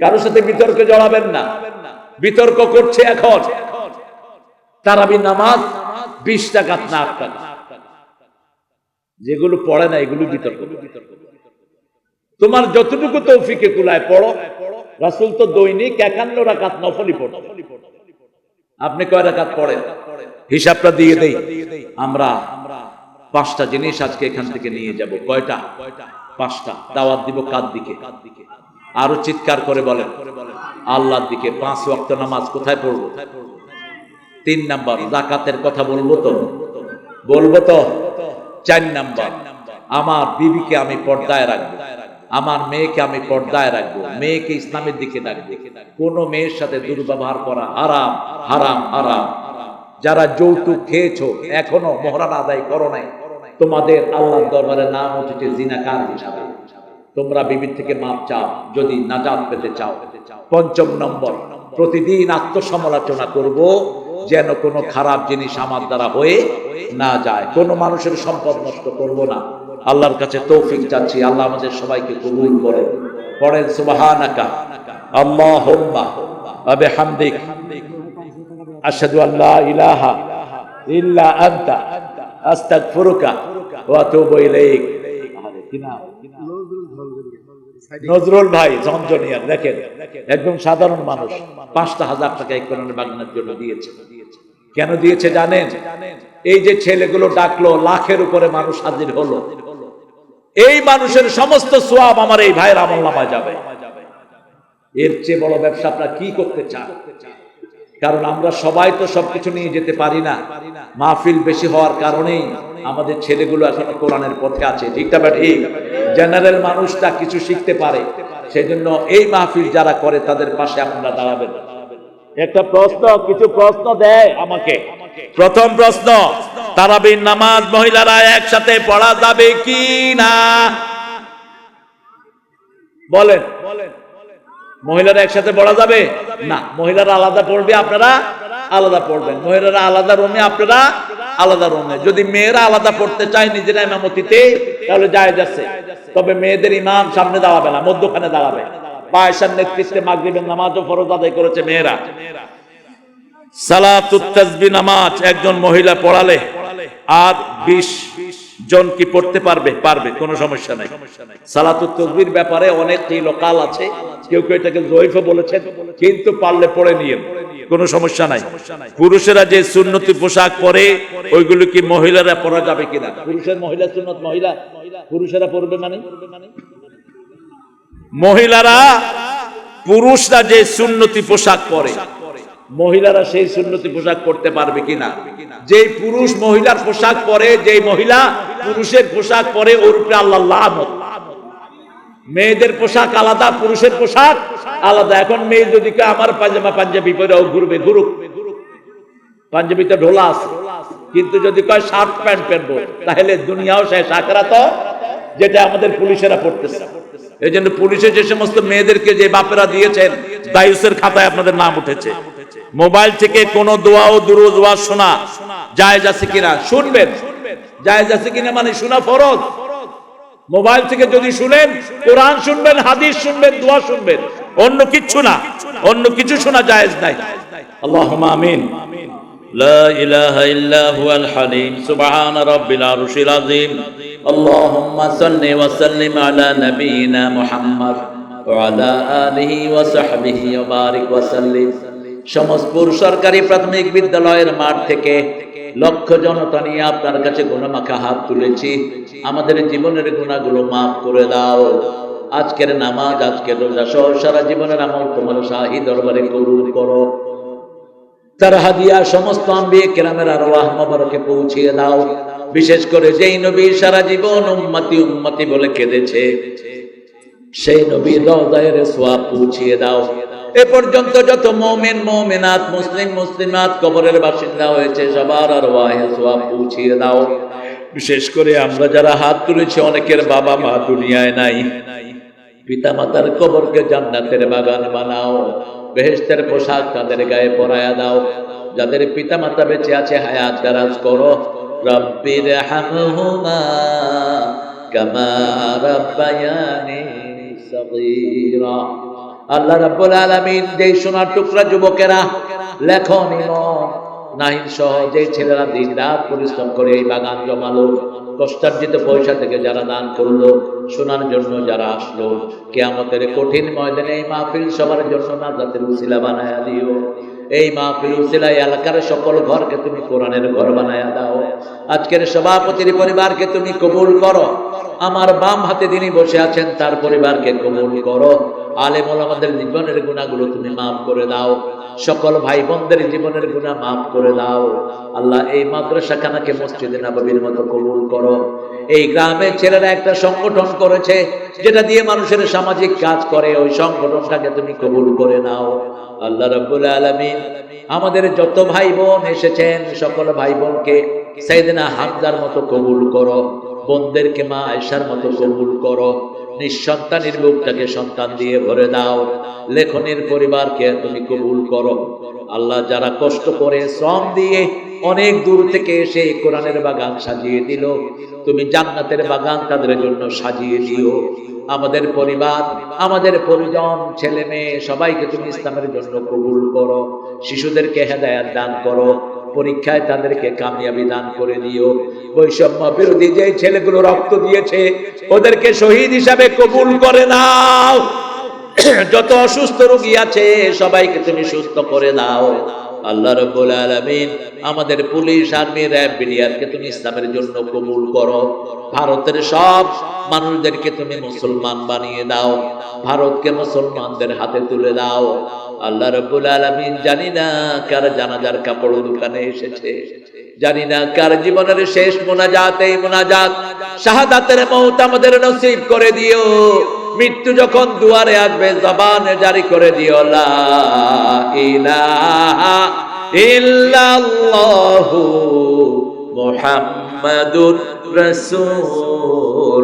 কারোর সাথে বিতর্কে জড়াবেন না। বিতর্ক করছে এখন। তারাবি নামাজ বিশ টাকা না আট যেগুলো পড়ে না, এগুলো বিতর্ক। তোমার যতটুকু তৌফিকে কুলায় পড়ো। রাসুল তো দৈনিক একান্ন রাকাত নফলি পড়ো। আপনি কয় রাকাত পড়েন? হিসাবটা দিয়ে দেই। আমরা পাঁচটা জিনিস আজকে এখান থেকে নিয়ে যাব। কয়টা? পাঁচটা। দাওয়াত দিব কার দিকে? আরও চিৎকার করে বলেন, আল্লাহর দিকে পাঁচ ওয়াক্ত নামাজ কোথায় পড়ব? তিন নাম্বার, জাকাতের কথা বলব তো? বলব তো? চার নাম্বার, আমার বিবিকে আমি পর্দায় রাখব, আমার মেয়েকে আমি পর্দায় রাখব, মেয়েকে ইসলামের দিকে ডাকবো। কোন মেয়ের সাথে দুর্ব্যবহার করা হারাম হারাম হারাম। যারা যৌতুক খেয়েছো, এখনও মহরান আদায় করো নাই। তোমাদের আল্লাহ দরবারে নাম উঠেছে জিনাকার হিসাবে। তোমরা বিবির থেকে মাপ চাও, যদি নাজাত পেতে চাও। পঞ্চম নম্বর, প্রতিদিন আত্মসমালোচনা করব, যেন কোনো খারাপ জিনিস আমার দ্বারা হয়ে না যায়। কোনো মানুষের সম্পদ নষ্ট করব না। আল্লাহর কাছে তৌফিক চাচ্ছি, আল্লাহ আমাদের সবাইকে কবুল করে। পড়েন, সুবহানাকা। আল্লাহুম্মা ওয়া বিহামদিক আশহাদু আল্লা ইলাহা ইল্লা আনতা। আস্তাগফিরুকা ওয়া আতুবু ইলাইক। কি নাম? নজরুল ভাই ঝঞ্ঝনিয়ার দেখেন, একদম সাধারণ মানুষ, পাঁচটা হাজার টাকা এক বাগনার জন্য দিয়েছে। কেন দিয়েছে জানেন? এই যে ছেলেগুলো ডাকলো, লাখের উপরে মানুষ হাজির হলো। এই মানুষের সমস্ত সোয়াব আমার এই ভাইয়ের আমল নামায় যাবে। এর চেয়ে বড় ব্যবসা আপনারা কি করতে চান? কারণ আমরা সবাই তো সবকিছু নিয়ে যেতে পারি না। মাহফিল বেশি হওয়ার কারণেই আমাদের ছেলেগুলো এখনও কোরআনের পথে আছে। ঠিকটা বা ঠিক। জেনারেল মানুষটা কিছু শিখতে পারে। সেই জন্য এই মাহফিল যারা করে তাদের পাশে আপনারা দাঁড়াবেন। একটা প্রশ্ন কিছু প্রশ্ন দেয় আমাকে। প্রথম প্রশ্ন তারাবির নামাজ মহিলারা একসাথে পড়া যাবে কি না? বলেন। বলেন। মহিলারা একসাথে পড়া যাবে? না, মহিলারা আলাদা পড়বে আপনারা আলাদা পড়বেন। মহিলারা আলাদা রুমে, আপনারা আলাদা রুমে। যদি মেয়েরা আলাদা পড়তে চায় নিজেরা ইমামতিতে, তাহলে যায় যাচ্ছে তবে মেয়েদের ইমাম সামনে দাঁড়াবে না, মধ্যখানে দাঁড়াবে। পায়সার নেতৃত্বে মাগরিবের নামাজও ফরজ আদায় করেছে মেয়েরা। সালাতুত তাসবিহ নামাজ একজন মহিলা পড়ালে, আর 20 জন কি পড়তে পারবে? পারবে, কোনো সমস্যা নাই। সালাতুত তাসবির ব্যাপারে অনেক লোকাল আছে, কেউ কেউ এটাকে জয়ীফও বলেছেন, কিন্তু পারলে পড়ে নিয়ে কোনো সমস্যা নাই। পুরুষেরা যে সুন্নতি পোশাক পরে, ওইগুলো কি মহিলারা পরা যাবে কিনা? পুরুষের মহিলা সুন্নত, মহিলা? পুরুষেরা পড়বে মানে? মহিলারা, পুরুষরা যে সুন্নতি পোশাক পরে মহিলারা সেই সুন্নতি পোশাক পরতে পারবে কিনা? যে পুরুষ মহিলার পোশাক পরে যে মহিলা পুরুষের পোশাক পরে, ওর উপরে আল্লাহ লানত। মেয়েদের পোশাক আলাদা, পুরুষের পোশাক আলাদা। এখন মেয়ে যদি আমার পাঞ্জামা পাঞ্জাবি পরে ও ঘুরবে, ঘুরুক। পাঞ্জাবিতে ঢোলা আছে। কিন্তু যদি কয়, শার্ট, প্যান্ট পরবো। তাহলে দুনিয়াও শেষ। আখরা যেটা আমাদের পুলিশেরা পড়তেছে এই জন্য পুলিশে যে সমস্ত মেয়েদেরকে যে বাপেরা দিয়েছেন, দায়ুসের খাতায় আপনাদের নাম উঠেছে। মোবাইল থেকে কোন দোয়া ও দুরুদ ওয়াজ শোনা জায়েজ আছে কিনা শুনবেন জায়েজ আছে কিনা মানে শোনা ফরজ মোবাইল থেকে যদি শুনেন কোরআন শুনবেন হাদিস শুনবেন দোয়া শুনবেন অন্য কিচ্ছু না অন্য কিছু শোনা জায়েজ নাই আল্লাহুম্মা আমিন لا إله إلا هو الحليم سبحان رب العرش العظيم اللهم صل وسلم على نبينا محمد وعلى آله وصحبه وبارك وسلم সমস্তপুর সরকারি প্রাথমিক বিদ্যালয়ের মাঠ থেকে লক্ষ জনতা নিয়ে আপনার কাছে গুণমাখা হাত তুলেছি। আমাদের জীবনের গুণাগুলো মাফ করে দাও। আজকের নামাজ, আজকের রোজা সহ সারা জীবনের আমল তোমার শাহী দরবারে কবুল করো। তার হাদিয়া সমস্ত আম্বিয়ে কেরামের আর মোবারকে পৌঁছিয়ে দাও। বিশেষ করে যেই নবী সারা জীবন উম্মতি উম্মতি বলে কেঁদেছে, সেই নবীর রওজায়ের সোয়াব পৌঁছিয়ে দাও। এ পর্যন্ত যত মোমেন, মোমেনাত, মুসলিম, মুসলিমাত কবরের বাসিন্দা হয়েছে, সবার আর ওয়াহে পৌঁছিয়ে দাও। বিশেষ করে আমরা যারা হাত তুলেছি, অনেকের বাবা মা দুনিয়ায় নাই। পিতা মাতার কবরকে জান্নাতের বাগান বানাও বেহেস্তের পোশাক তাদের গায়ে পরায়া দাও। যাদের পিতা মাতা বেঁচে আছে, হায়াত দারাজ করো। রব্বির হামহুমা কামা রাব্বায়ানি আল্লাহ রাব্বুল আলামিন যেই সোনার টুকরা যুবকেরা, লেখন ইমন নাহিন সহ যে ছেলেরা দিন রাত পরিশ্রম করে এই বাগান জমালো, কষ্টার্জিত পয়সা থেকে যারা দান করল, শোনার জন্য যারা আসলো, কেয়ামতের কঠিন ময়দানে এই মাহফিল সবার জন্য না নাজাতের উসিলা বানায়া দিও। এই মাহফিল এই এলাকার সকল ঘরকে তুমি কোরআনের ঘর বানায়া দাও। আজকের সভাপতির পরিবারকে তুমি কবুল করো। আমার বাম হাতে যিনি বসে আছেন, তার পরিবারকে কবুল করো। আলেমল আমাদের জীবনের গুণাগুলো তুমি মাফ করে দাও। সকল ভাই বোনদের জীবনের গুণা মাফ করে দাও। আল্লাহ, এই মাদ্রাসা খানাকে মসজিদে নববীর মতো কবুল করো। এই গ্রামের ছেলেরা একটা সংগঠন করেছে, যেটা দিয়ে মানুষের সামাজিক কাজ করে। ওই সংগঠনটাকে তুমি কবুল করে নাও। আল্লাহ রাব্বুল আলামিন আমাদের যত ভাই বোন এসেছেন, সকল ভাই বোনকে সাইদিনা হামজার মতো কবুল করো। বোনদেরকে মা আয়সার মতো কবুল করো। নিঃসন্তানের বুকটাকে সন্তান দিয়ে ভরে দাও। লেখনের পরিবারকে তুমি কবুল করো। আল্লাহ যারা কষ্ট করে শ্রম দিয়ে অনেক দূর থেকে এসে কোরআনের বাগান সাজিয়ে দিল, তুমি জান্নাতের বাগান তাদের জন্য সাজিয়ে দিও। আমাদের পরিবার, আমাদের পরিজন, ছেলে মেয়ে, সবাইকে তুমি ইসলামের জন্য কবুল করো। শিশুদেরকে হেদায়াত দান করো। পরীক্ষায় তাদেরকে কামিয়াবি দান করে দিও। বৈষম্য বিরোধী যে ছেলেগুলো রক্ত দিয়েছে, ওদেরকে শহীদ হিসাবে কবুল করে নাও। যত অসুস্থ রোগী আছে, সবাইকে তুমি সুস্থ করে দাও আল্লাহ রব্বুল আলামিন আমাদের পুলিশ আর্মি, র্যাব, বিডিআরকে তুমি ইসলামের জন্য কবুল করো। ভারতের সব মানুষদেরকে তুমি মুসলমান বানিয়ে দাও। ভারতকে মুসলমানদের হাতে তুলে দাও। আল্লাহ রব্বুল আলামিন জানি না কার জানাজার কাপড় দোকানে এসেছে। জানি না কার জীবনের শেষ মোনাজাত, এই মোনাজাত শাহাদাতের মৌত আমাদের নসিব করে দিও। মৃত্যু যখন দুয়ারে আসবে জবানে জারি করে দিও ইল্লাল্লাহু মুহাম্মাদুর রাসূলুল্লাহ